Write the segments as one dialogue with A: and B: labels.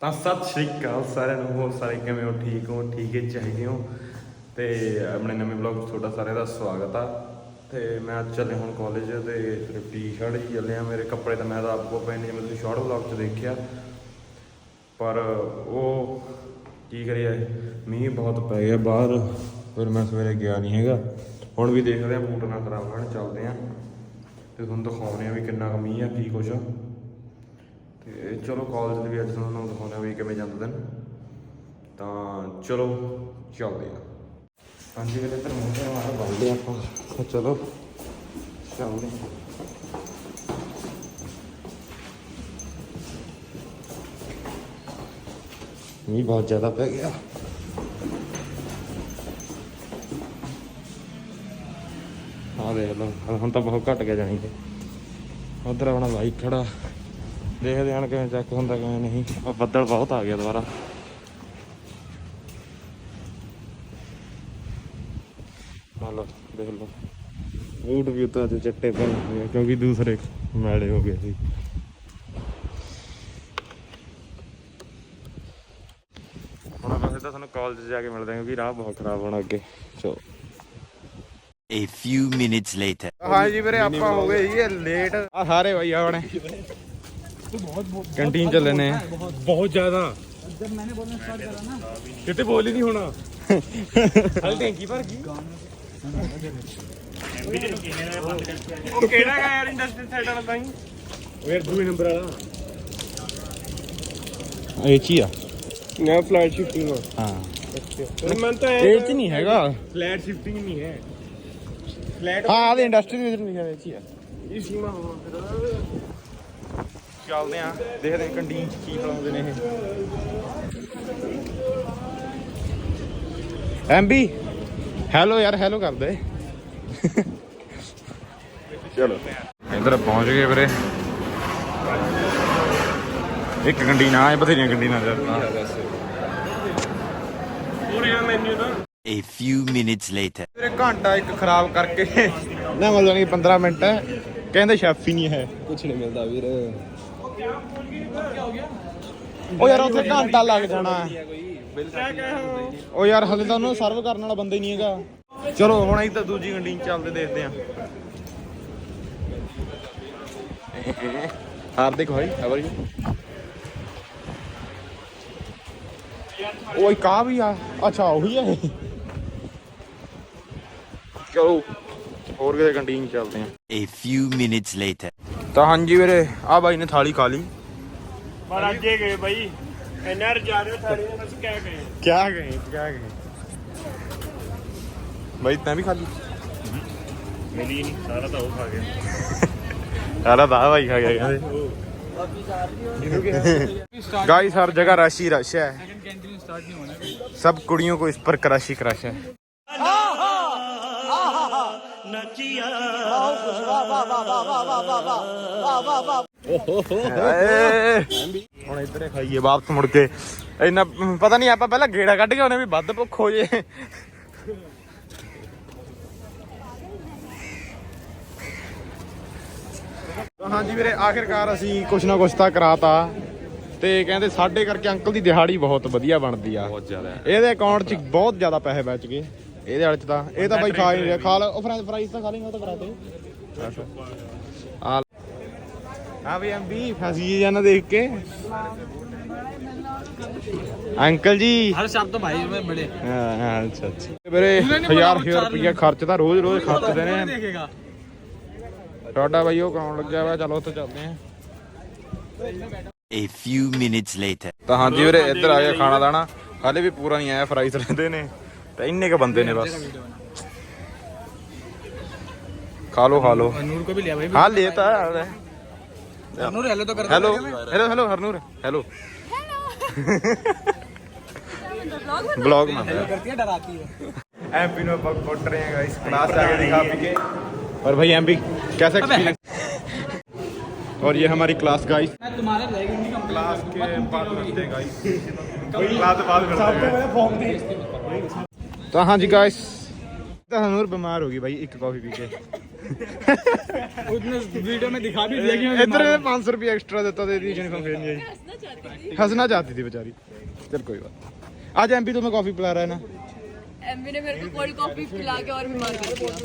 A: ਤਾਂ ਸਤਿ ਸ਼੍ਰੀ ਅਕਾਲ ਸਾਰਿਆਂ ਨੂੰ, ਹੋਰ ਸਾਰੇ ਕਿਵੇਂ ਹੋ? ਠੀਕ ਹੋ? ਠੀਕ ਹੀ, ਚਾਹੀਦੇ ਹੋ? ਤੇ ਆਪਣੇ ਨਵੇਂ ਵਲੌਗ 'ਚ ਤੁਹਾਡਾ ਸਾਰਿਆਂ ਦਾ ਸਵਾਗਤ ਆ। ਤੇ ਮੈਂ ਅੱਜ ਚੱਲੇ ਹੁਣ ਕਾਲਜ ਤੇ ਸਿਰਫ ਟੀ-ਸ਼ਰਟ ਹੀ ਚੱਲੇ ਆ। ਮੇਰੇ ਕੱਪੜੇ ਤਾਂ ਮੈਂ ਤਾਂ ਆਪਕੋ ਪਏ ਨੇ ਜਿਵੇਂ ਤੁਸੀਂ ਸ਼ਾਰਟ ਵਲੌਗ 'ਚ ਦੇਖਿਆ। ਪਰ ਉਹ ਕੀ ਕਰਿਆ ਮੀਂਹ ਬਹੁਤ ਪੈ ਗਿਆ ਬਾਹਰ, ਫਿਰ ਮੈਂ ਸਵੇਰੇ ਗਿਆ ਨਹੀਂ ਹੈਗਾ। ਹੁਣ ਵੀ ਦੇਖਦੇ ਆ, ਬੂਟ ਨਾ ਖਰਾਬ ਹੋਣ, ਚੱਲਦੇ ਆ। ਤੇ ਤੁਹਾਨੂੰ ਦਿਖਾਉਂਦੇ ਆ ਵੀ ਕਿੰਨਾ ਕੁ ਮੀਂਹ ਆ, ਕੀ ਕੁਛ ਆ। ਤੇ ਚਲੋ ਕਾਲਜ ਦੇ ਵੀ ਅੱਜ ਤੁਹਾਨੂੰ ਦਿਖਾਉਂਦੇ ਆ ਵੀ ਕਿਵੇਂ ਜਾਂਦਾ ਦਿਨ। ਤਾਂ ਚਲੋ ਚੱਲਦੇ ਆ ਹਾਂਜੀ ਵੀਰੇ ਤੇ ਮੂੰਹ ਮਾਰ ਬੰਦੇ ਆਪਾਂ। ਤਾਂ ਚਲੋ ਚੱਲਦੇ ਆ ਮੀਂਹ ਬਹੁਤ ਜ਼ਿਆਦਾ ਪੈ ਗਿਆ। ਆ ਦੇਖ ਲਓ, ਹੁਣ ਤਾਂ ਬਹੁਤ ਘਟ ਗਿਆ ਜਾਣੀ ਕਿ। ਉਧਰ ਆਪਣਾ ਬਾਈਕ ਖੜਾ। ਦੇਖਦੇ ਹਾਂ ਕਿਵੇਂ ਚੱਕ ਹੁੰਦਾ ਕਿਵੇਂ ਨਹੀਂ। ਬੱਦਲ ਬਹੁਤ ਆ ਗਿਆ ਦੁਬਾਰਾ। ਲਓ ਦੇਖ ਲਓ। ਬੂਟ ਵੀ ਉੱਤੇ ਅੱਜ ਚੱਟੇ ਪਏ ਹੋਏ ਆ ਕਿਉਂਕਿ ਦੂਸਰੇ ਮੈਲੇ ਹੋ ਗਏ ਸੀ। ਹੁਣ ਆਪਾਂ ਸਿੱਧਾ ਤੁਹਾਨੂੰ ਕਾਲਜ ਜਾ ਕੇ ਮਿਲਦੇ ਹਾਂ ਕਿਉਂਕਿ ਰਾਹ ਬਹੁਤ ਖਰਾਬ ਹੋਣਾ ਅੱਗੇ। ਚਲੋ।
B: A few minutes later.
A: ਹਾਂ ਜੀ ਵੀਰੇ ਆਪਾਂ ਹੋ ਗਏ ਜੀ ਲੇਟ ਆ ਸਾਰੇ ਭਾਈ ਆਉਣੇ। ਕੰਟੀਨ ਚੱਲੇ ਨੇ
C: बहुत ज्यादा जब मैंने बोलना स्टार्ट करा ना कितने बोल ही नहीं होना हल टैंकी भर गई
A: ਉਹ ਕਿਹੜਾ ਗਾ ਯਾਰ ਇੰਡਸਟਰੀ ਸਾਈਡ ਵਾਲਾ ਤਾਂ
C: यार दूसरे नंबर वाला
A: ਇਹ ਚੀ ਆ
C: ना फ्लैट शिफ्टिंग
A: ਹਾਂ
C: मैं तो
A: ਇਹ ਚ ਨਹੀਂ ਹੈਗਾ
C: फ्लैट शिफ्टिंग नहीं है फ्लैट
A: ਹਾਂ ਆਦੇ ਇੰਡਸਟਰੀ ਦੇ ਵਿੱਚ ਲਿਖਿਆ ਹੋਇਆ ਇਹ ਚ ਹੀ ਆ
C: इसी में हुआ फिर
A: ਚੱਲਦੇ ਆ। ਦੇਖਦੇ ਆ ਕੰਟੀਨ ਚ ਕੀ ਬਣਾਉਂਦੇ ਨੇ ਇਹ। ਐਮਬੀ ਹੈਲੋ ਯਾਰ ਹੈਲੋ ਕਰ ਦੇ ਚਲੋ ਇੰਦਰ ਪਹੁੰਚ ਗਏ ਵੀਰੇ। ਇੱਕ ਕੰਡੀ ਨਾ ਹੈ ਬਥੇਰੀਆਂ ਕੰਡੀ ਨਾ
C: ਜਾਂਦਾ ਪੂਰੀਆਂ ਮੈਨੂ ਨਾ
B: A few minutes later.
A: ਵੀਰੇ ਘੰਟਾ ਇੱਕ ਖਰਾਬ ਕਰਕੇ। ਨਾ ਮਤਲਬ ਨਹੀਂ 15 ਮਿੰਟ ਕਹਿੰਦੇ ਸ਼ੈਫੀ ਨਹੀਂ ਹੈ।
C: ਕੁਛ ਨਹੀਂ ਮਿਲਦਾ ਵੀਰ।
A: ਉਹ ਯਾਰ ਉੱਥੇ ਘੰਟਾ ਲੱਗ ਜਾਣਾ। ਹੈ ਉਹ ਯਾਰ ਹਲੇ ਤਾਂ ਉਹਨੂੰ ਸਰਵ ਕਰਨ ਵਾਲਾ ਬੰਦਾ ਹੀ ਨਹੀਂ ਹੈਗਾ। ਚਲੋ, ਹੁਣ ਅਸੀਂ ਤਾਂ ਦੂਜੀ ਕੰਟੀਨ ਚੱਲਦੇ ਦੇਖਦੇ ਆਂ ਹਾਰਦਿਕ ਭਾਈ ਹਾਵਰ ਯੂ ਓਏ ਕਾ ਵੀ ਆ? ਅੱਛਾ, ਉਹੀ ਆ ਚਲੋ, ਹੋਰ ਕਿਤੇ ਕੰਟੀਨ ਚੱਲਦੇ ਆਂ
B: A few minutes later.
A: ਤਾਂ ਹਾਂਜੀ ਵੀਰੇ ਆ ਬਾਈ ਨੇ ਥਾਲੀ ਖਾ ਲਈ
C: पर आज ये गए भाई एनआर जा रहे थाने में बस क्या गए
A: ਕਿਆ ਗਏ ਕਿਆ ਗਏ ਬਾਈ ਤੈਂ ਵੀ ਖਾ ਲਈ
C: मिली नहीं सारा तो वो खा गया
A: ਸਾਰਾ ਦਾ ਭਾਈ ਖਾ ਗਿਆ ਕਹਿੰਦੇ गाइस हर जगह रश ही रश है सब कुड़ियों को इस पर क्रश ही ਨੱਚਿਆ। ਵਾਹ ਵਾਹ ਵਾਹ ਵਾਹ ਵਾਹ ਵਾਹ ਵਾਹ ਵਾਹ ਵਾਹ ਵਾਹ ਹੁਣ ਇਧਰੇ ਖਾਈਏ ਵਾਪਸ ਮੁੜ ਕੇ। ਇੰਨਾ ਪਤਾ ਨਹੀਂ ਆਪਾਂ ਪਹਿਲਾਂ ਗੇੜਾ ਕੱਢ ਕੇ ਆਉਨੇ ਹਾਂਜੀ ਵੀਰੇ ਆਖਿਰਕਾਰ ਅਸੀਂ ਕੁਛ ਨਾ ਕੁਛ ਤਾਂ ਕਰਾਤਾ। ਤੇ ਕਹਿੰਦੇ ਸਾਡੇ ਕਰਕੇ ਅੰਕਲ ਦੀ ਦਿਹਾੜੀ ਬਹੁਤ ਵਧੀਆ ਬਣਦੀ ਆ। ਬਹੁਤ ਜ਼ਿਆਦਾ। ਇਹਦੇ ਅਕਾਊਂਟ 'ਚ ਬਹੁਤ ਜ਼ਿਆਦਾ ਪੈਸੇ ਬਚ ਗਏ। ਇਹਦੇ ਵਾਲੇ ਚ ਤਾਂ ਇਹ ਤਾਂ ਬਾਈ ਖਾ ਹੀ ਨਹੀਂ ਰਿਹਾ ਖਾ ਲ ਉਹ ਫਰਾਈ ਫਰਾਈਜ਼ ਤਾਂ ਖਾ ਲੇਗਾ ਉਹ ਤਾਂ ਕਰਾਤੇ ਆ ਆ ਵੀ ਅੰਬੀ ਫਸੀ ਜਾਣਾ ਦੇਖ ਕੇ। ਅੰਕਲ ਜੀ।
D: ਹਰ ਸ਼ਬਦ ਭਾਈ ਮੈਂ ਬੜੇ
A: ਹਾਂ ਹਾਂ ਅੱਛਾ ਅੱਛਾ। ਵੀਰੇ 1000 ਰੁਪਏ ਖਰਚਦਾ ਰੋਜ਼ ਰੋਜ਼ ਖਰਚਦੇ ਨੇ। ਤੁਹਾਡਾ ਬਾਈ ਉਹ ਕਰਾਉਣ ਲੱਗਿਆ ਵਾ? ਚਲੋ ਉੱਥੇ ਚੱਲਦੇ ਆਂ
B: A few minutes later
A: ਤਾਂ ਹਾਂਜੀ ਵੀਰੇ ਇੱਧਰ ਆ ਗਿਆ ਖਾਣਾ ਦਾਣਾ। ਹਾਲੇ ਵੀ ਪੂਰਾ ਨਹੀਂ ਆਇਆ ਫਰਾਈਜ਼ ਲੈਂਦੇ ਨੇ। तो इन्ने के बंदे ने बस? खा लो खा लो
D: नूर को भी लिया भाई।
A: हाँ, लेता
D: तो हरनूर हेलो तो कर
A: hello hello hello Harnoor hello blog में
D: करती है डराती है।
A: एमपी में बग फट रहे हैं गाइस क्लास आगे दिखा पी के और भाई एमपी कैसा एक्सपीरियंस और ये हमारी क्लास गाइस
D: तुम्हारे
A: क्लास के करते हैं गाइस क्लास करते हैं। तो तो हाँ जी गाइस ਤਾਂ ਹਨੂਰ ਬਿਮਾਰ ਹੋ ਗਈ ਬਾਈ ਇੱਕ ਕਾਫੀ ਪੀ ਕੇ
D: उसने वीडियो में दिखा भी दिया कि मैं
C: ਇੱਧਰ 500 ਰੁਪਏ ਐਕਸਟਰਾ ਦਿੱਤਾ ਤੇ ਇਹਦੀ ਯੂਨੀਫਾਰਮ ਫੇਰ ਨਹੀਂ ਆਈ ਹੱਸਣਾ ਚਾਹਤੀ थी बेचारी चल कोई बात आज एमपी तुम्हें कॉफी पिला रहा है ना
E: एमवी ने मेरे को कोल्ड कॉफी पिला के और बीमार कर दिया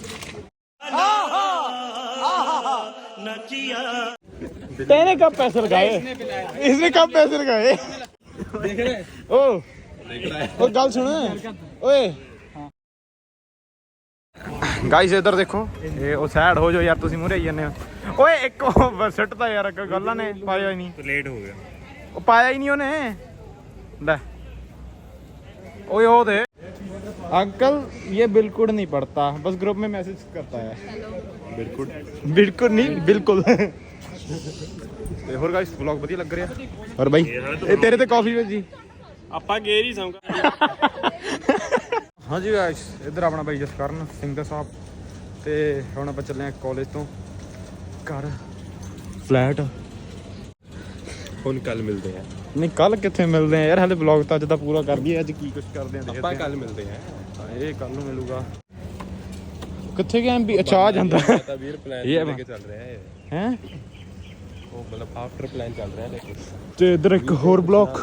C: तेने कब पैसे लगाए इसने कब पैसे लगाए
D: देख रहे
C: ओ ओ गल सुन ओए ਗਾਇਸ ਇੱਧਰ ਦੇਖੋ ਇਹ ਉਹ ਸਾਈਡ ਹੋ ਜਾਓ ਯਾਰ ਤੁਸੀਂ ਮੂਰੇ ਆਈ ਜਾਂਦੇ ਹੋ ਓਏ ਇੱਕ ਉਹ ਸਿੱਟ ਤਾਂ ਯਾਰ ਇੱਕ ਗੱਲਾਂ ਨੇ ਪਾਇਆ ਹੀ ਨਹੀਂ
A: ਲੇਟ ਹੋ ਗਿਆ
C: ਉਹ ਪਾਇਆ ਹੀ ਨਹੀਂ ਉਹਨੇ ਲੈ ओए ओ दे अंकल ये बिल्कुल नहीं पढ़ता बस ग्रुप में मैसेज करता है बिल्कुल बिल्कुल नहीं बिल्कुल ਤੇ ਹੋਰ ਗਾਇਸ ਵਲੌਗ ਵਧੀਆ ਲੱਗ ਰਿਹਾ ਔਰ ਬਾਈ ਇਹ ਤੇਰੇ ਤੇ ਕਾਫੀ ਭੇਜੀ
A: ਆਪਾਂ ਗਏ ਨਹੀਂ ਸਮਝਾ
C: ਹਾਂਜੀ ਗਾਇਸ ਇੱਧਰ ਆਪਣਾ ਬਾਈ ਜਸਕਰਨ ਸਿੰਘ ਦਾ ਸਾਹਿਬ ਤੇ ਹੁਣ ਆਪਾਂ ਚੱਲੇ ਆ ਕਾਲਜ ਤੋਂ। ਘਰ। ਫਲੈਟ
A: ਹੁਣ ਕੱਲ ਮਿਲਦੇ ਆ।
C: ਨਹੀਂ ਕੱਲ ਕਿੱਥੇ ਮਿਲਦੇ ਆ ਯਾਰ? ਹਲੇ ਵਲੌਗ ਤਾਂ ਅੱਜ ਦਾ ਪੂਰਾ ਕਰ ਲਈਏ ਅੱਜ ਕੀ ਕੁਝ ਕਰਦੇ ਆ ਦੇਖਦੇ ਆ।
A: ਕੱਲ ਮਿਲਦੇ ਆ।
C: ਹਾਂ, ਇਹ ਕੱਲ ਨੂੰ ਮਿਲੂਗਾ। ਕਿੱਥੇ ਗਿਆ ਐਮਪੀ ਅੱਛਾ ਆ ਜਾਂਦਾ?
A: ਤਾਂ ਵੀਰ ਪਲਾਨ
C: ਇਹ
A: ਲੈ ਕੇ ਚੱਲ ਰਿਹਾ ਹੈ
C: ਹੈ?
A: ਉਹ ਮਤਲਬ ਆਫਟਰ ਪਲਾਨ ਚੱਲ ਰਿਹਾ ਲੇਕਿਨ
C: ਤੇ ਇੱਧਰ ਇੱਕ ਹੋਰ ਬਲੌਕ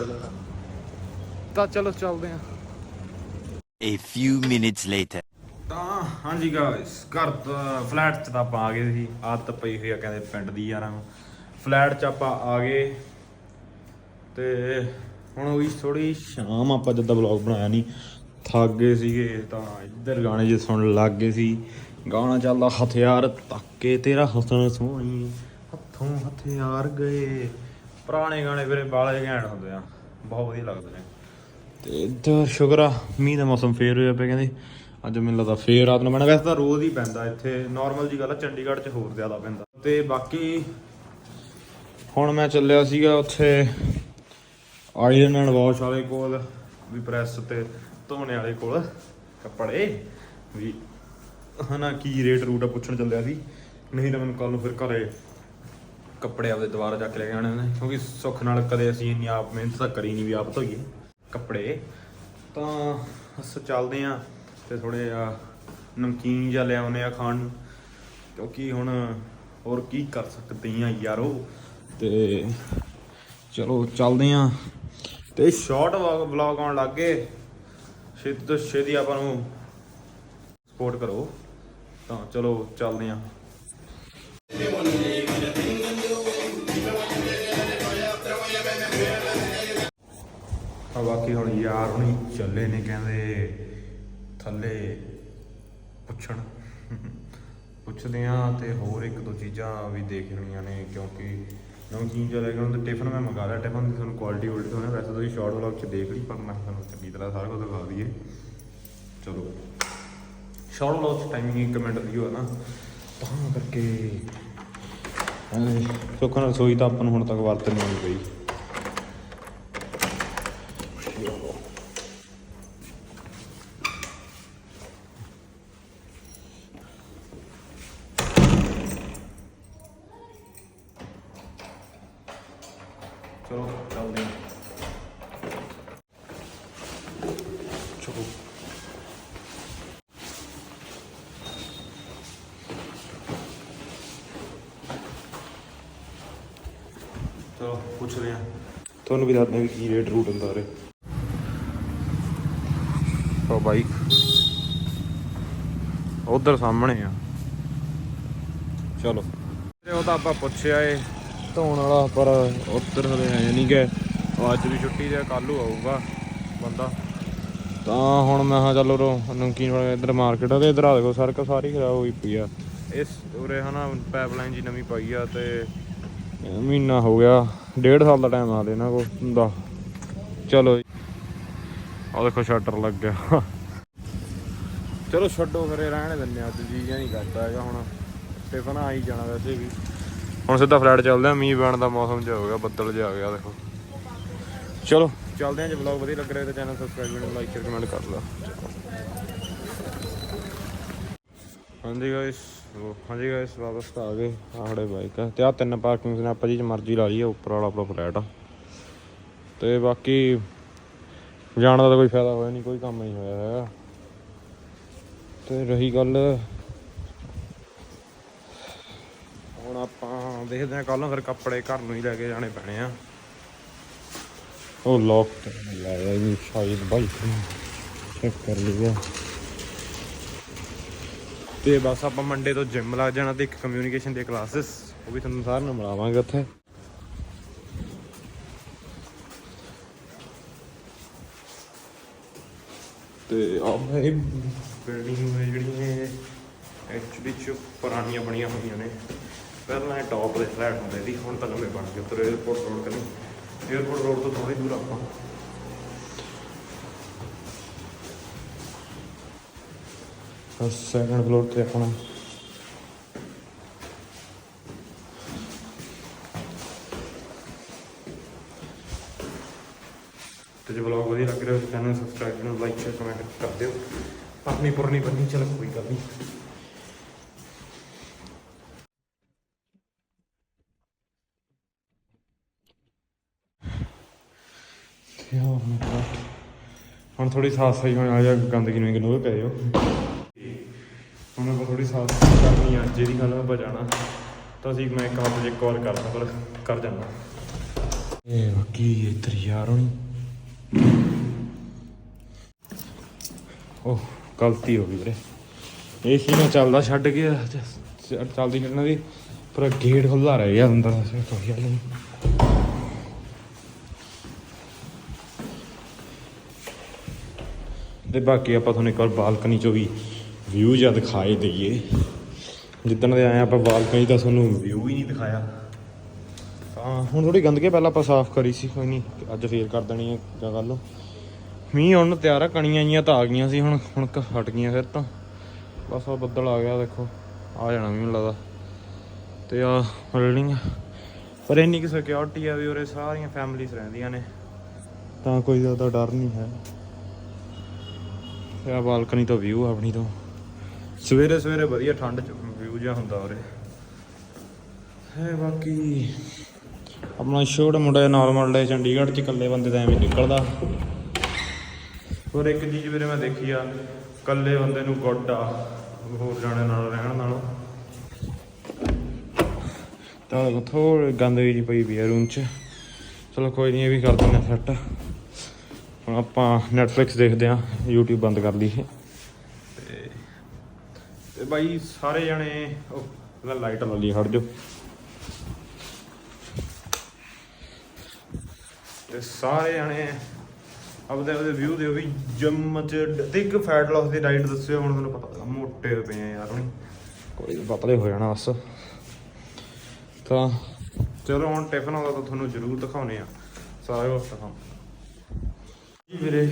C: ਤਾਂ ਚਲੋ ਚੱਲਦੇ ਆ।
B: A few minutes later.
A: ਤਾਂ ਹਾਂਜੀ ਗਾਇਸ ਘਰ ਤੋਂ ਫਲੈਟ 'ਚ ਤਾਂ ਆਪਾਂ ਆ ਗਏ ਸੀ, ਆਦਤ ਪਈ ਹੋਈ ਆ ਕਹਿੰਦੇ ਪਿੰਡ ਦੀ ਯਾਰਾਂ ਨੂੰ। ਫਲੈਟ 'ਚ ਆਪਾਂ ਆ ਗਏ ਤੇ ਹੁਣ ਹੋਈ ਥੋੜੀ ਸ਼ਾਮ ਆਪਾਂ ਜਦੋਂ ਵਲੌਗ ਬਣਾਇਆ ਨਹੀਂ ਥੱਕ ਗਏ ਸੀਗੇ ਤਾਂ ਇੱਧਰ ਗਾਣੇ ਜੇ ਸੁਣਨ ਲੱਗ ਗਏ ਸੀ। ਗਾਣਾ ਚੱਲਦਾ ਹਥਿਆਰ ਤੱਕੇ ਤੇਰਾ ਹਸਨ ਸੋਹਣੀ, ਹੱਥੋਂ ਹਥਿਆਰ ਗਏ। ਪੁਰਾਣੇ ਗਾਣੇ ਵੀਰੇ ਬਾਲੇ ਘੈਂਟ ਹੁੰਦੇ ਆ, ਬਹੁਤ ਵਧੀਆ ਲੱਗਦੇ ਨੇ। ਤੇ ਇੱਧਰ ਸ਼ੁਕਰ ਆ, ਮੀਂਹ ਦਾ ਮੌਸਮ ਫੇਰ ਹੋਇਆ ਪਿਆ ਕਹਿੰਦੇ। ਅੱਜ ਮੈਨੂੰ ਲੱਗਦਾ ਫੇਰ ਰਾਤ ਨੂੰ ਪੈਣਾ। ਵੈਸੇ ਤਾਂ ਰੋਜ਼ ਹੀ ਪੈਂਦਾ ਇੱਥੇ ਨਾਰਮਲ ਜੀ ਗੱਲ ਆ, ਚੰਡੀਗੜ੍ਹ 'ਚ ਹੋਰ ਜ਼ਿਆਦਾ ਪੈਂਦਾ। ਤੇ ਬਾਕੀ ਹੁਣ ਮੈਂ ਚੱਲਿਆ ਸੀਗਾ ਉੱਥੇ ਆਇਰਨ ਐਂਡ ਵਾਸ਼ ਵਾਲੇ ਕੋਲ, ਵੀ ਪ੍ਰੈਸ ਤੇ ਧੋਣੇ ਵਾਲੇ ਕੋਲ ਕੱਪੜੇ। ਵੀ ਹਨਾ ਕੀ ਰੇਟ ਰੂਟ ਆ ਪੁੱਛਣ ਚੱਲਿਆ ਸੀ। ਨਹੀਂ ਤਾਂ ਮੈਨੂੰ ਕੱਲ ਨੂੰ ਫਿਰ ਘਰੇ ਕੱਪੜੇ ਆਪਦੇ ਦੁਬਾਰਾ ਜਾ ਕੇ ਲੈ ਕੇ ਆਣੇ ਨੇ, ਕਿਉਂਕਿ ਸੁੱਖ ਨਾਲ ਕਦੇ ਅਸੀਂ ਇੰਨੀ ਆਪ ਮਿਹਨਤ ਤਾਂ ਕਰੀ ਨਹੀਂ ਵੀ ਆਪ ਧੋਈਏ। ਕੱਪੜੇ। ਤਾਂ ਅਸੀਂ ਚੱਲਦੇ ਆ ਤੇ ਥੋੜੇ ਆ ਨਮਕੀਨ ਜਿਹਾ ਲਿਆਉਨੇ ਆ ਖਾਣ ਨੂੰ। ਕਿਉਂਕਿ ਹੁਣ ਹੋਰ ਕੀ ਕਰ ਸਕਦੇ ਆ ਯਾਰੋ। ਤੇ ਚਲੋ ਚੱਲਦੇ ਆ। ਤੇ ਸ਼ਾਰਟ ਵਲੌਗ ਆਉਣ ਲੱਗ ਗਏ। ਛੇਤੀ ਤੋਂ ਛੇਤੀ ਆਪਾਂ ਨੂੰ ਸਪੋਰਟ ਕਰੋ। ਤਾਂ ਚਲੋ ਚੱਲਦੇ ਆ। ਬਾਕੀ ਹੁਣ ਯਾਰ ਹੁਣੀ ਚੱਲੇ ਨੇ ਕਹਿੰਦੇ, ਥੱਲੇ ਪੁੱਛਣ। ਪੁੱਛਦੇ ਆ ਤੇ ਹੋਰ ਇੱਕ ਦੋ ਚੀਜ਼ਾਂ ਵੀ ਦੇਖਣੀਆਂ ਨੇ, ਕਿਉਂਕਿ ਨਮਕੀਨ ਜਿਹਾ ਲੈ ਕੇ ਉਹਨਾਂ ਟਿਫਨ ਮੈਂ ਮੰਗਾ ਲਿਆ। ਟਿਫਨ ਦੀ ਤੁਹਾਨੂੰ ਕੁਆਲਿਟੀ ਉਲਟ ਹੋਣਾ ਵੈਸੇ ਤੁਸੀਂ ਸ਼ਾਰਟ ਵਲੌਗ 'ਚ ਦੇਖ ਲਈ, ਪਰ ਮੈਂ ਤੁਹਾਨੂੰ ਚੰਗੀ ਤਰ੍ਹਾਂ ਸਾਰਾ ਕੁਝ ਦਿਖਾ ਦਈਏ। ਚਲੋ। ਸ਼ਾਰਟ ਵਲੌਗ 'ਚ ਟਾਈਮਿੰਗ ਇੱਕ ਮਿੰਟ ਦੀ ਹੋ ਨਾ। ਤਾਂ ਕਰਕੇ ਸੁੱਖ ਨਾਲ ਰਸੋਈ ਤਾਂ ਆਪਾਂ ਨੂੰ ਹੁਣ ਤੱਕ ਵਰਤਣੀ ਨਹੀਂ ਪਈ। ਚਲੋ ਚੱਲਦੇ ਹਾਂ ਚਲੋ ਚਲੋ ਪੁੱਛਦੇ ਹਾਂ ਤੁਹਾਨੂੰ ਵੀ ਦੱਸਦੇ ਹਾਂ ਵੀ ਕੀ ਰੇਟ ਰੂਟ ਹੁੰਦਾ ਰੇ ਉਹ ਬਾਈਕ। ਉਧਰ ਸਾਹਮਣੇ ਆ। ਚਲੋ। ਤੇ ਉਹ ਤਾਂ ਆਪਾਂ ਪੁੱਛਿਆ ਏ ਧੋਣ ਵਾਲਾ ਪਰ ਉੱਧਰ ਹਲੇ ਆਇਆ ਨਹੀਂ ਗਏ ਅੱਜ ਵੀ ਛੁੱਟੀ ਤੇ ਕੱਲ ਨੂੰ ਆਊਗਾ ਬੰਦਾ। ਤਾਂ ਹੁਣ ਮੈਂ ਹਾਂ ਚੱਲ ਉਰੋਂ ਨਮਕੀਨ ਵਾਲਾ ਇੱਧਰ ਮਾਰਕੀਟ ਆ ਤੇ ਇੱਧਰ ਆ ਦੇਖੋ ਸੜਕ ਸਾਰੀ ਖਰਾਬ ਹੋਈ ਪਈ ਆ। ਇਸ ਉਰੇ ਹਨਾ ਪਾਈਪਲਾਈਨ ਜੀ ਨਵੀਂ ਪਾਈ ਆ ਤੇ ਮਹੀਨਾ ਹੋ ਗਿਆ ਡੇਢ ਸਾਲ ਦਾ ਟਾਈਮ ਆ ਲੈ ਇਹਨਾਂ ਕੋ ਦਾ ਚਲੋ ਆਹ ਦੇਖੋ ਸ਼ਟਰ ਲੱਗ ਗਿਆ ਚਲੋ ਛੱਡੋ ਫਿਰ ਇਹ ਰਹਿਣ ਆ ਅੱਜ ਜੀ ਜਾਂ ਨਹੀਂ ਕਰਦਾ ਹੈਗਾ ਹੁਣ। ਟਿਫਨ ਆ ਹੀ ਜਾਣਾ ਵੈਸੇ ਵੀ। ਹੁਣ ਸਿੱਧਾ ਫਲੈਟ ਚੱਲਦੇ ਆ ਮੀਂਹ ਪੈਣ ਦਾ ਮੌਸਮ ਜਿਹਾ ਹੋ ਗਿਆ ਬੱਦਲ ਜਿਹਾ ਆ ਗਿਆ ਦੇਖੋ। ਚਲੋ। ਚੱਲਦੇ ਆ ਜੇ ਵਲੌਗ ਵਧੀਆ ਲੱਗ ਰਿਹਾ ਤਾਂ channel subscribe video like share comment ਕਰ ਲਓ। ਹਾਂਜੀ ਗਾਇਸ ਹਾਂਜੀ ਗਾਇਸ ਵਾਪਸ ਆ ਗਏ ਆਹੜੇ ਬਾਈਕ ਆ। ਤੇ ਆ ਤਿੰਨ ਪਾਰਕਿੰਗਸ ਨੇ ਆਪਾਂ ਜੀ ਮਰਜ਼ੀ ਲਾ ਲਈਏ ਉੱਪਰ ਵਾਲਾ ਆਪਣਾ ਫਲੈਟ ਆ। ਤੇ ਬਾਕੀ ਜਾਣ ਦਾ ਤਾਂ ਕੋਈ ਫਾਇਦਾ ਹੋਇਆ ਨਹੀਂ, ਕੋਈ ਕੰਮ ਨਹੀਂ ਹੋਇਆ ਹੈਗਾ। ਤੇ ਰਹੀ ਗੱਲ। ਹੁਣ ਆਪਾਂ ਦੇਖਦੇ ਹਾਂ ਕੱਲ ਨੂੰ ਫਿਰ ਕੱਪੜੇ ਘਰ ਨੂੰ ਹੀ ਲੈ ਕੇ ਜਾਣੇ ਪੈਣੇ ਆ। ਉਹ ਲੋਕ ਤੇ ਲਾਇਆ ਨਹੀਂ ਸ਼ਾਇਦ ਬਾਈ ਚੈੱਕ ਕਰ ਲਿਆ। ਤੇ ਬਸ ਆਪਾਂ ਮੰਡੇ ਤੋਂ ਜਿਮ ਲੱਗ ਜਾਣਾ ਤੇ ਇੱਕ ਕਮਿਊਨੀਕੇਸ਼ਨ ਦੀ ਕਲਾਸਿਸ ਉਹ ਵੀ ਤੁਹਾਨੂੰ ਸਾਰਿਆਂ ਨੂੰ ਮਿਲਾਵਾਂਗੇ ਉੱਥੇ। ਤੇ ਆ ਇਹ ਬਿਲਡਿੰਗ ਹੈ ਜਿਹੜੀਆਂ ਇਹ ਐਕਚੁਅਲੀ ਚ ਪੁਰਾਣੀਆਂ ਬਣੀਆਂ ਹੋਈਆਂ ਨੇ। ਪਹਿਲਾਂ ਇਹ ਟੌਪ ਦੇ ਫਲੈਟ ਹੁੰਦੇ ਸੀ ਹੁਣ ਤਾਂ ਨਵੇਂ ਬਣ ਗਏ ਉੱਤਰ 에어ਪੋਰਟ ਰੋਡ ਕਨੀ 에어ਪੋਰਟ ਰੋਡ ਤੋਂ ਥੋੜੀ ਦੂਰ ਆਪਾਂ। ਸੈਕੰਡ ਫਲੋਰ ਤੇ ਆਪਣਾ। ਤੇ ਜੇ ਵਲੌਗ ਵਧੀਆ ਲੱਗ ਰਿਹਾ ਤਾਂ ਚੈਨਲ ਕਰ ਦਿਓ। ਆਪਣੀ ਪੁਰਨੀ ਬੰਨੀ ਚਲ ਕੋਈ ਗੱਲ ਨਹੀਂ। ਹੁਣ ਥੋੜੀ ਸਾਫ਼ ਸਫ਼ਾਈ ਹੋਣ ਆ ਜਾ ਗੰਦਗੀ ਨੂੰ ਪੈ ਜਾਓ ਹੁਣ ਆਪਾਂ ਥੋੜੀ ਸਾਫ਼ ਸਫ਼ਾਈ ਕਰਨੀ ਆ ਜਿਹੜੀ ਗੱਲ ਆਪਾਂ ਜਾਣਾ। ਤਾਂ ਅਸੀਂ ਮੈਂ ਇੱਕ ਹਫ਼ਤੇ 'ਚ ਇੱਕ ਕਾਲ ਕਰ ਸਕਦਾ ਕਰ ਜਾਣਾ ਇਹ ਬਾਕੀ ਇੱਧਰ ਯਾਰ ਹੋਣੀ ਉਹ ਗਲਤੀ ਹੋ ਗਈ ਵੀਰੇ। ਇਹ ਸੀ ਮੈਂ ਚੱਲਦਾ ਛੱਡ ਕੇ ਚੱਲਦੀ ਛੱਡਣਾ ਦੀ। ਪਰ ਗੇਟ ਖੁੱਲਾ ਰਹਿ ਗਿਆ ਅੰਦਰ ਕੋਈ ਗੱਲ ਨਹੀਂ। ਤੇ ਬਾਕੀ ਆਪਾਂ ਤੁਹਾਨੂੰ ਇੱਕ ਵਾਰ ਬਾਲਕਨੀ ਚੋਂ ਵੀ ਵਿਊ ਜਿਹਾ ਦਿਖਾਏ ਦਈਏ। ਜਿੱਦਣ ਦੇ ਆਏ ਆਪਾਂ ਬਾਲਕਨੀ ਦਾ ਤੁਹਾਨੂੰ ਵਿਊ ਹੀ ਨਹੀਂ ਦਿਖਾਇਆ। ਤਾਂ ਹੁਣ ਥੋੜੀ ਗੰਦਗੀ ਪਹਿਲਾਂ ਆਪਾਂ ਸਾਫ਼ ਕਰੀ ਸੀ, ਕੋਈ ਨਹੀਂ। ਅੱਜ ਫੇਰ ਕਰ ਦੇਣੀ ਹੈ ਜਾਂ ਮੀਂਹ ਹੁਣ ਤਿਆਰ ਆ, ਕਣੀਆਂ ਆਈਆਂ ਤਾਂ ਆ ਗਈਆਂ ਸੀ, ਹੁਣ ਹੁਣ ਹਟ ਗਈਆਂ ਫਿਰ ਤਾਂ। ਬਸ ਉਹ ਬੱਦਲ ਆ ਗਿਆ, ਦੇਖੋ, ਆ ਜਾਣਾ ਮੈਨੂੰ ਲੱਗਦਾ। ਤੇ ਆ। ਬਿਲਡਿੰਗ ਪਰ ਇੰਨੀ ਕਿ ਸਿਕਿਉਰਿਟੀ ਆ ਵੀ ਉਰੇ ਸਾਰੀਆਂ ਫੈਮਲੀਆਂ ਰਹਿੰਦੀਆਂ ਨੇ। ਤਾਂ ਕੋਈ ਜ਼ਿਆਦਾ ਡਰ ਨਹੀਂ ਹੈ। ਤੇ ਆ ਬਾਲਕਨੀ ਤੋਂ ਵਿਊ ਆਪਣੀ ਤੋਂ। ਸਵੇਰੇ ਸਵੇਰੇ ਵਧੀਆ ਠੰਡ ਚ ਵਿਊ ਜਿਹਾ ਹੁੰਦਾ ਉਰੇ। ਹੈ ਬਾਕੀ ਆਪਣਾ ਛੋਟਾ ਮੁੰਡਾ ਨਾਰਮਲ ਡੇ ਚੰਡੀਗੜ੍ਹ ਚ ਇਕੱਲੇ ਬੰਦੇ ਦਾ ਐਵੇਂ ਨਿਕਲਦਾ। ਹੋਰ ਇੱਕ ਚੀਜ਼ ਵੀਰੇ ਮੈਂ ਦੇਖੀ ਆ, ਇਕੱਲੇ ਬੰਦੇ ਨੂੰ ਗੁੱਡ ਆ, ਹੋਰ ਜਾਣੇ ਨਾਲ ਰਹਿਣ ਨਾਲੋਂ। ਤਾਂ ਦੇਖੋ ਥੋੜੀ ਗੰਦਗੀ ਜੀ ਪਈ ਵੀ ਆ ਰੂਮ ਚ। ਚਲੋ ਕੋਈ ਨਹੀਂ ਇਹ ਵੀ ਕਰ ਦਿੰਦੇ ਸੈੱਟ ਹੁਣ ਆਪਾਂ ਨੈਟਫਲਿਕਸ ਦੇਖਦੇ ਆ YouTube ਬੰਦ ਕਰ ਲਈਏ। ਤੇ ਤੇ ਬਾਈ ਸਾਰੇ ਜਣੇ ਉਹ ਪਹਿਲਾਂ ਲਾਈਟ ਲਾ ਲਈ ਹਟ ਜਾਓ। ਤੇ ਸਾਰੇ ਜਣੇ ਆਪਦੇ ਆਪਦੇ ਵਿਊ ਦੇ ਵੀ ਜਿਮ ਚ ਤੇ ਇੱਕ ਫੈਟ ਲਾਸ ਦੀ ਡਾਈਟ ਦੱਸਿਓ ਹੁਣ ਤੁਹਾਨੂੰ ਪਤਾ ਮੋਟੇ ਪਏ ਆ ਯਾਰ ਹੁਣ। ਕੋਈ ਪਤਲੇ ਹੋ ਜਾਣਾ ਬਸ। ਤਾਂ ਚਲੋ ਹੁਣ ਟਿਫਨ ਆਉਂਦਾ ਤਾਂ ਤੁਹਾਨੂੰ ਜ਼ਰੂਰ ਦਿਖਾਉਨੇ ਆ। ਸਾਰੇ ਕੁਛ ਦਿਖਾਉਂ ਜੀ ਵੀਰੇ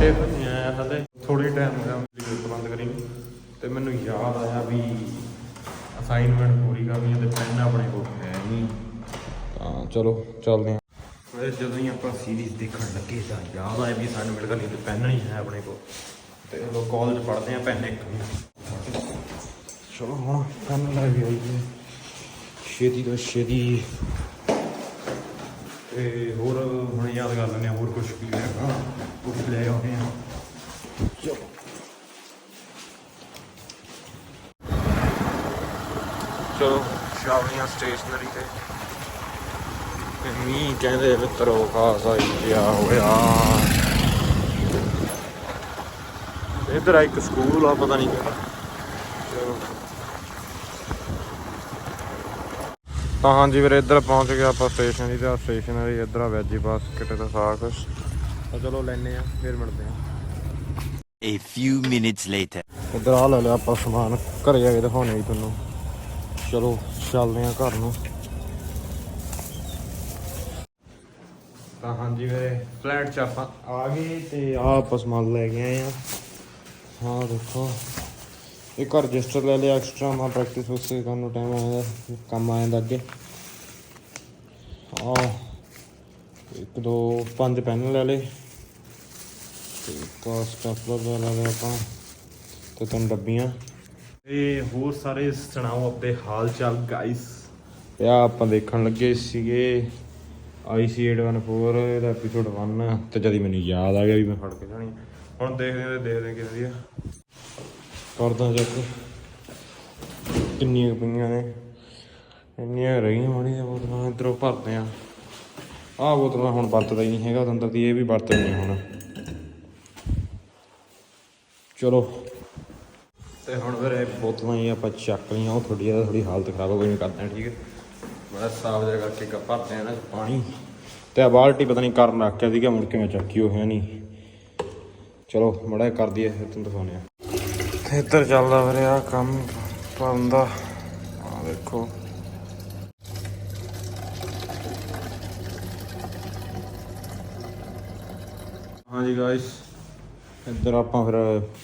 A: ਟਿਫਨ ਨਹੀਂ ਆਇਆ ਹਲੇ। ਥੋੜੀ ਟਾਈਮ ਹੋਇਆ ਵੀਡੀਓ ਬੰਦ ਕਰੀ। ਤੇ ਮੈਨੂੰ ਯਾਦ ਆਇਆ ਵੀ ਅਸਾਈਨਮੈਂਟ ਪੂਰੀ ਕਰਨੀ ਹੈ ਤੇ ਪੈਨ ਆਪਣੇ ਕੋਲ ਹੈ ਨਹੀਂ। ਤਾਂ ਚਲੋ ਚੱਲਦੇ ਹਾਂ ਫਿਰ ਜਦੋਂ ਹੀ ਆਪਾਂ ਸੀਰੀਜ਼ ਦੇਖਣ ਲੱਗੇ ਤਾਂ ਯਾਦ ਆਇਆ ਵੀ ਸਾਨੂੰ ਮਿਲ ਗਈ ਤੇ ਪੈਨ ਨਹੀਂ ਹੈ ਆਪਣੇ ਕੋਲ। ਤੇ ਚਲੋ ਕਾਲਜ ਪੜ੍ਹਦੇ ਆ ਪੈਨ ਇੱਕ ਚਲੋ ਹੁਣ ਪੈਨ ਲੈ ਕੇ ਆਈਏ। ਛੇਤੀ ਤੋਂ ਛੇਤੀ। ਤੇ ਹੋਰ ਹੁਣ ਯਾਦ ਕਰ ਲੈਂਦੇ ਹਾਂ, ਹੋਰ ਕੁਝ ਵੀ ਹੈਗਾ ਕੁਝ ਲੈ ਆਉਂਦੇ ਆ ਚਲੋ। ਚਲੋ ਸ਼ਾਵੀਆਂ ਸਟੇਸ਼ਨਰੀ ਤੇ। ਮੀਂਹ ਕਹਿੰਦੇ ਮਿੱਤਰੋ ਖਾਸਾ ਹੀ ਪਿਆ ਹੋਇਆ ਇਧਰ ਆ ਇੱਕ ਸਕੂਲ ਆ ਪਤਾ ਨਹੀਂ ਕਿਹੜਾ ਤਾਂ ਹਾਂਜੀ ਵੀਰੇ ਇੱਧਰ ਪਹੁੰਚ ਗਿਆ ਆਪਾਂ ਸਟੇਸ਼ਨ ਦੀ ਤੇ ਸਟੇਸ਼ਨਰੀ ਇੱਧਰ ਆ ਵੈਜੀ ਬਾਸਕਟ ਤੇ ਸਾਰਾ ਕੁਛ ਤਾਂ ਚਲੋ ਲੈਨੇ ਆ ਫਿਰ ਮਿਲਦੇ ਆ
B: A few minutes later.
A: ਇੱਧਰ ਆ ਲੈ ਲਿਆ ਆਪਾਂ ਸਮਾਨ ਘਰੇ ਜਾ ਕੇ ਦਿਖਾਉਣੇ ਜੀ ਤੁਹਾਨੂੰ ਚਲੋ ਚੱਲਦੇ ਆ ਘਰ ਨੂੰ ਤਾਂ ਹਾਂਜੀ ਵੀਰੇ ਫਲੈਟ 'ਚ ਆਪਾਂ ਆ ਗਏ ਤੇ ਆ ਆਪਾਂ ਸਮਾਨ ਲੈ ਕੇ ਆਏ ਆ। ਹਾਂ ਦੇਖੋ, ਇੱਕ ਰਜਿਸਟਰ ਲੈ ਲਿਆ ਐਕਸਟਰਾ ਮਾ ਪ੍ਰੈਕਟਿਸ ਉਸੇ ਕਰਨ ਨੂੰ ਟਾਈਮ ਆਉਂਦਾ ਕੰਮ ਆ ਜਾਂਦਾ ਅੱਗੇ। ਆ ਇੱਕ ਦੋ, ਪੰਜ ਪੈਨ ਲੈ ਲਏ। ਤੇ ਇੱਕ ਸਟੈਪਲਰ ਲੈ ਲਿਆ ਆਪਾਂ, ਤੇ ਤਿੰਨ ਡੱਬੀਆਂ। ਤੇ ਹੋਰ ਸਾਰੇ ਸੁਣਾਓ ਆਪਣੇ ਹਾਲ ਚਾਲ ਗਾਇਸ ਇਹ ਆਪਾਂ ਦੇਖਣ ਲੱਗੇ ਸੀਗੇ। IC814 ਇਹਦਾ ਐਪੀਸੋਡ 1 ਤੇ ਜਦ ਮੈਨੂੰ ਯਾਦ ਆ ਗਿਆ ਵੀ ਮੈਂ ਫੜ ਕੇ ਜਾਣੀ। ਹੁਣ ਦੇਖਦੇ ਹਾਂ ਤੇ ਦੇਖਦੇ ਹਾਂ ਕਿਵੇਂ ਦੀ ਆ। ਕਰਦਾ ਚੈੱਕ। ਕਿੰਨੀਆਂ ਪਈਆਂ ਨੇ। ਇੰਨੀਆਂ ਰਹੀਆਂ ਹੋਣੀਆਂ ਬੋਤਲਾਂ ਇਧਰੋਂ ਭਰਦੇ ਆ ਆਹ ਬੋਤਲਾਂ ਹੁਣ ਵਰਤਦਾ ਹੀ ਨਹੀਂ ਹੈਗਾ ਉਹਦੇ ਅੰਦਰ ਦੀ ਇਹ ਵੀ ਵਰਤਣੀ ਹੁਣ। ਚਲੋ। ਤੇ ਹੁਣ ਫਿਰ ਇਹ ਬੋਤਲਾਂ ਹੀ ਆਪਾਂ ਚੱਕ ਲਈਆਂ ਉਹ ਥੋੜੀ ਜ਼ਿਆਦਾ ਥੋੜੀ ਹਾਲਤ ਖਰਾਬ ਹੋ ਗਈ ਨਹੀਂ ਕਰਦੇ ਆ ਠੀਕ ਹੈ। ਬੜਾ ਸਾਫ਼ ਜਿਹਾ ਕਰਕੇ ਕੱਪ ਭਰਦੇ ਆ ਨਾ ਪਾਣੀ। ਤੇ ਆ ਬਾਲਟੀ ਪਤਾ ਨਹੀਂ ਕਰਨ ਰੱਖਿਆ ਸੀਗਾ, ਮੁੜ ਕੇ ਚੱਕੀ ਉਹ ਹੈ ਨਹੀਂ। ਚਲੋ, ਮੜਾ ਕਰ ਦਈਏ, ਫਿਰ ਤੁਹਾਨੂੰ ਦਿਖਾਉਂਦੇ ਆ ਤੇ ਇੱਧਰ ਚੱਲਦਾ ਵੀਰੇ ਆ ਕੰਮ ਭਰਨ ਆ ਦੇਖੋ। ਹਾਂਜੀ ਗਾਇਸ ਇੱਧਰ ਆਪਾਂ ਫਿਰ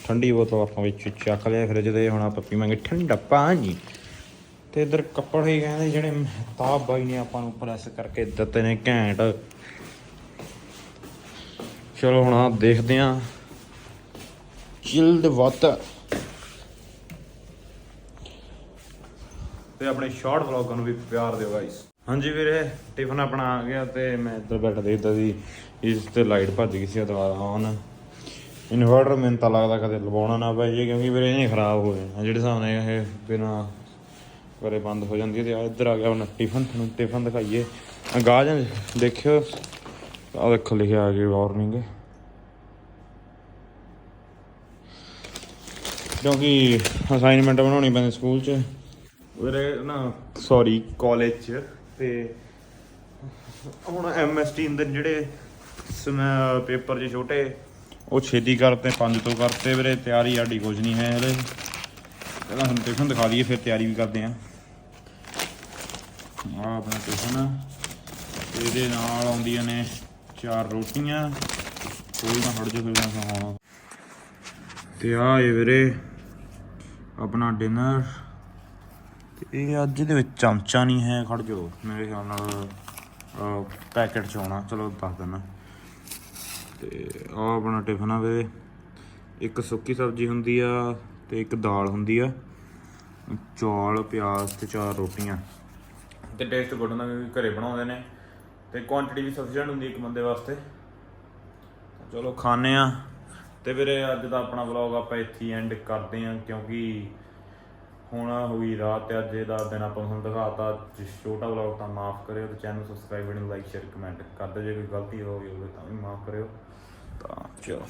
A: ਠੰਡੀ ਬੋਤਲ ਆਪਾਂ ਵਿੱਚ ਚੱਕ ਲਿਆ, ਫਿਰ ਜਿਹਦੇ ਹੁਣ ਆਪਾਂ ਪੀਵਾਂਗੇ ਠੰਡਾ ਪਾਣੀ। ਤੇ ਇੱਧਰ ਕੱਪੜੇ ਕਹਿੰਦੇ ਜਿਹੜੇ ਮਹਿਤਾਬ ਬਾਈ ਨੇ ਆਪਾਂ ਨੂੰ ਪ੍ਰੈਸ ਕਰਕੇ ਦਿੱਤੇ ਨੇ ਘੈਂਟ। ਚਲੋ ਹੁਣ ਆ ਦੇਖਦੇ ਆਂ ਚਿਲਡ ਵਾਟਰ ਤੇ ਆਪਣੇ ਸ਼ਾਰਟ ਵਲੌਗਾਂ ਨੂੰ ਵੀ ਪਿਆਰ ਦਿਓ ਗਾਇਸ ਹਾਂਜੀ ਵੀਰੇ ਟਿਫਨ ਆਪਣਾ ਆ ਗਿਆ ਤੇ ਮੈਂ ਇੱਧਰ ਬੈਠਾ ਦੇਖਦਾ ਸੀ। ਇਸ ਤੇ ਲਾਈਟ ਭੱਜ ਗਈ ਸੀ ਦੁਬਾਰਾ ਆਨ ਇਨਵਰਟਰ ਮੈਨੂੰ ਤਾਂ ਲੱਗਦਾ ਕਦੇ ਲਵਾਉਣਾ ਨਾ ਪਏ ਕਿਉਂਕਿ ਵੀਰੇ ਇਹ ਖਰਾਬ ਹੋ ਜਾਣਾ ਜਿਹੜੇ ਹਿਸਾਬ ਨਾਲ ਇਹ ਬਿਨਾ ਕਰੇ ਬੰਦ ਹੋ ਜਾਂਦੀ ਹੈ ਤੇ ਆ ਇੱਧਰ ਆ ਗਿਆ ਹੁਣ ਟਿਫਨ ਤੁਹਾਨੂੰ ਟਿਫਨ ਦਿਖਾਈਏ। ਆਹ ਗਾਹ ਜਾਂ ਦੇਖਿਓ। ਆ ਦੇਖੋ, ਲਿਖਿਆ ਆ ਗਿਆ ਵਾਰਨਿੰਗ ਕਿਉਂਕਿ ਅਸਾਈਨਮੈਂਟ ਬਣਾਉਣੀ ਪੈਂਦੀ ਸਕੂਲ 'ਚ। ਵੀਰੇ ਨਾ ਸੌਰੀ ਕਾਲਜ 'ਚ ਤੇ ਹੁਣ ਐਮਐਸਟੀ ਅੰਦਰ ਜਿਹੜੇ ਪੇਪਰ 'ਚ ਛੋਟੇ, ਉਹ ਛੇਤੀ ਕਰਤੇ, ਪੰਜ ਤੋਂ ਕਰਤੇ ਵੀਰੇ, ਤਿਆਰੀ ਸਾਡੀ ਕੁਝ ਨਹੀਂ ਹੈ ਹਲੇ। ਪਹਿਲਾਂ ਹੁਣ ਟਿਫਨ ਦਿਖਾ ਦਈਏ, ਫਿਰ ਤਿਆਰੀ ਵੀ ਕਰਦੇ ਆਂ ਆਹ ਆਪਣਾ ਟਿਫਨ। ਇਹਦੇ ਨਾਲ ਆਉਂਦੀਆਂ ਨੇ ਚਾਰ ਰੋਟੀਆਂ। ਕੋਈ ਨਾ ਹਟ ਜਾ ਫਿਰ ਮੈਂ ਖਾਣਾ ਤੇ ਆ ਇਹ ਵੀਰੇ, ਆਪਣਾ ਡਿਨਰ ਇਹ ਅੱਜ ਦੇ ਵਿੱਚ ਚਮਚਾ ਨਹੀਂ ਹੈ, ਖੜ ਜਾਓ। ਮੇਰੇ ਖਿਆਲ ਨਾਲ ਪੈਕੇਟ ਚ ਆਉਣਾ। ਚਲੋ, ਦੱਸ ਦਿੰਦਾ। ਤੇ ਆ ਆਪਣਾ ਟਿਫਨ ਆ ਵੀਰੇ। ਇੱਕ ਸੁੱਕੀ ਸਬਜ਼ੀ ਹੁੰਦੀ ਆ ਤੇ ਇੱਕ ਦਾਲ ਹੁੰਦੀ ਆ। ਚੌਲ, ਪਿਆਜ਼ ਤੇ ਚਾਰ ਰੋਟੀਆਂ। ਤੇ ਟੇਸਟ ਗੁੱਡ ਹੁੰਦਾ ਕਿਉਂਕਿ ਘਰੇ ਬਣਾਉਂਦੇ ਨੇ ਤੇ ਕੁਆਂਟੀਟੀ ਵੀ ਸਫੀਸ਼ੀਐਂਟ ਹੁੰਦੀ ਇੱਕ ਬੰਦੇ ਵਾਸਤੇ। ਚਲੋ ਖਾਣੇ ਆ ਤੇ ਵੀਰੇ ਅੱਜ ਦਾ ਆਪਣਾ ਵਲੌਗ ਆਪਾਂ ਇੱਥੇ ਐਂਡ ਕਰਦੇ ਆ ਕਿਉਂਕਿ ਹੁਣ ਹੋ ਗਈ ਰਾਤ ਤੇ ਅੱਜ ਦਾ ਦਿਨ ਆਪਾਂ ਤੁਹਾਨੂੰ ਦਿਖਾਤਾ। ਜੇ ਛੋਟਾ ਵਲੌਗ ਤਾਂ ਮਾਫ ਕਰਿਓ ਤੇ channel subscribe video like share comment ਕਰ ਦਿਓ ਜੇ ਕੋਈ ਗਲਤੀ ਹੋ ਗਈ ਹੋਵੇ ਤਾਂ ਵੀ ਮਾਫ ਕਰਿਓ। ਤਾਂ ਚਲੋ।